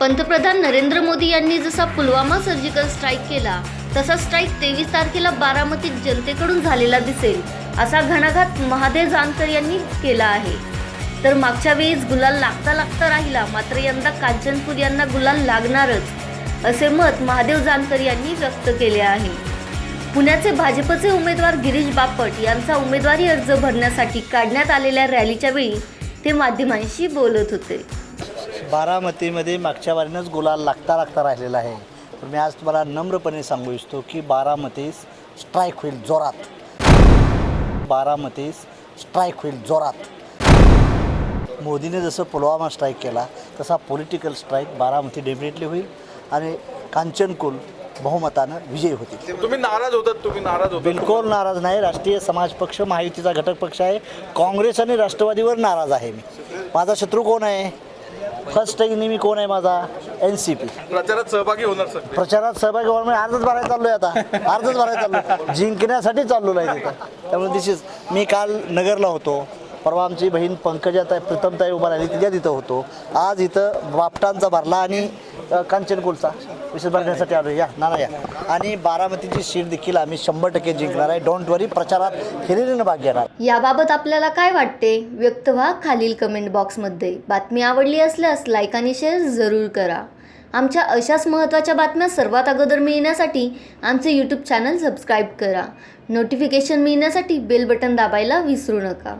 पंतप्रधान नरेंद्र मोदी यांनी जसा पुलवामा सर्जिकल स्ट्राईक केला तसा स्ट्राईक तेवीस तारखेला बारामतीत जनतेकडून झालेला दिसेल असा घणाघात महादेव जानकर यांनी केला आहे. तर मागच्या वेळीस गुलाल लागता लागता राहिला मात्र यंदा कांचनपूर यांना गुलाल लागणारच असे मत महादेव जानकर यांनी व्यक्त केले आहे. पुण्याचे भाजपचे उमेदवार गिरीश बापट यांचा उमेदवारी अर्ज भरण्यासाठी काढण्यात आलेल्या रॅलीच्या वेळी ते माध्यमांशी बोलत होते. बारामतीमध्ये मागच्या वारीनंच गुलाल लागता लागता राहिलेला आहे. पण मी आज तुम्हाला नम्रपणे सांगू इच्छितो की बारामतीस स्ट्राईक होईल जोरात. बारामतीस स्ट्राईक होईल जोरात. मोदीने जसं पुलवामा स्ट्राईक केला तसा पॉलिटिकल स्ट्राईक बारामती डेफिनेटली होईल आणि कांचनकुल बहुमतानं विजयी होतील. तुम्ही नाराज होतात तुम्ही नाराज होतात. बिलकुल नाराज नाही. राष्ट्रीय समाज पक्ष महायुतीचा घटक पक्ष आहे. काँग्रेस आणि राष्ट्रवादीवर नाराज आहे मी. माझा शत्रू कोण आहे? फर्स्ट नेहमी कोण आहे माझा? एन सी पी प्रचारात सहभागी होणार सगळे. प्रचारात सहभागी व्हायला म्हणजे अर्धच भरायला चाललोय आता. अर्धच भरायला चाललो जिंकण्यासाठी चाललो आहे तिथं त्यामुळे दिस इज मी काल नगरला होतो. परवा आमची बहीण पंकजाताई प्रीतमताई उभा राहिली तिच्या तिथं होतो. आज इथं बापटांचा भरला आणि अ, कांचनकुलचा. विशेष भरण्यासाठी आलो या नाना या. आणि बारामतीची सीट देखील आम्ही शंभर टक्के जिंकणार आहे. डोंट वरी प्रचारात हिरिरीनं भाग घेणार. याबाबत आपल्याला काय वाटते? व्यक्त व्हा खालील कमेंट बॉक्समध्ये बातमी आवडली असल्यास लाईक आणि शेअर जरूर करा. आमच्या अशाच महत्त्वाच्या बातम्या सर्वात अगोदर मिळण्यासाठी आमचे यूट्यूब चॅनल सबस्क्राईब करा. नोटिफिकेशन मिळण्यासाठी बेल बटन दाबायला विसरू नका.